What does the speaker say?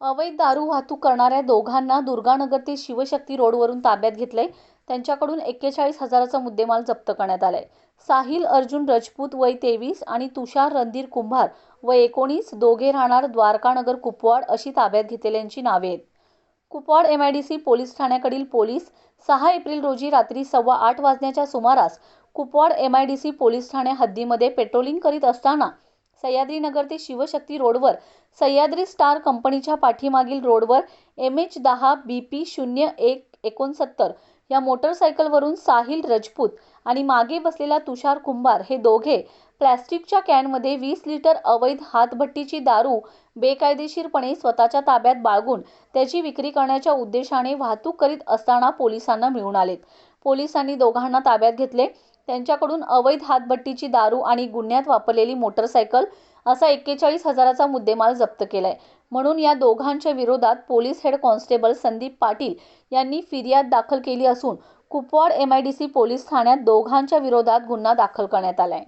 अवैध दारू वाहतूक करणाऱ्या दोघांना दुर्गानगर ते शिवशक्ती रोडवरून ताब्यात घेतलंय. त्यांच्याकडून एक्केचाळीस हजाराचा मुद्देमाल जप्त करण्यात आलाय. साहिल अर्जुन रजपूत वय तेवीस आणि तुषार रणधीर कुंभार वय एकोणीस दोघे राहणार द्वारकानगर कुपवाड अशी ताब्यात घेतलेल्यांची नावे आहेत. कुपवाड सी पोलीस ठाण्याकडील पोलीस सहा एप्रिल रोजी रात्री सव्वा आठ वाजण्याच्या सुमारास Kupwad M I D C police Thane हद्दीमध्ये पेट्रोलिंग करीत असताना सह्याद्रीनगर ते शिवशक्ती रोडवर. सह्याद्री स्टार कंपनीच्या पाठीमागील रोडवर एम एच दहा बी पी शून्य एक एकोणसत्तर या मोटरसायकलवरून साहिल रजपूत आणि मागे बसलेला तुषार कुंभार हे दोघे प्लॅस्टिकच्या कॅनमध्ये वीस लिटर अवैध हातभट्टीची दारू बेकायदेशीरपणे स्वतःच्या ताब्यात बाळगून त्याची विक्री करण्याच्या उद्देशाने वाहतूक करीत असताना पोलिसांना मिळून आलेत. पोलिसांनी दोघांना ताब्यात घेतले. त्यांच्याकडून अवैध हातभट्टीची दारू आणि गुन्ह्यात वापरलेली मोटरसायकल असा एक्केचाळीस हजाराचा मुद्देमाल जप्त केलाय. म्हणून या दोघांच्या विरोधात police head constable Sandeep Patil यांनी फिर्याद दाखल केली असून कुपवाड एमआयडीसी पोलीस ठाण्यात दोघांच्या विरोधात गुन्हा दाखल करण्यात आलाय.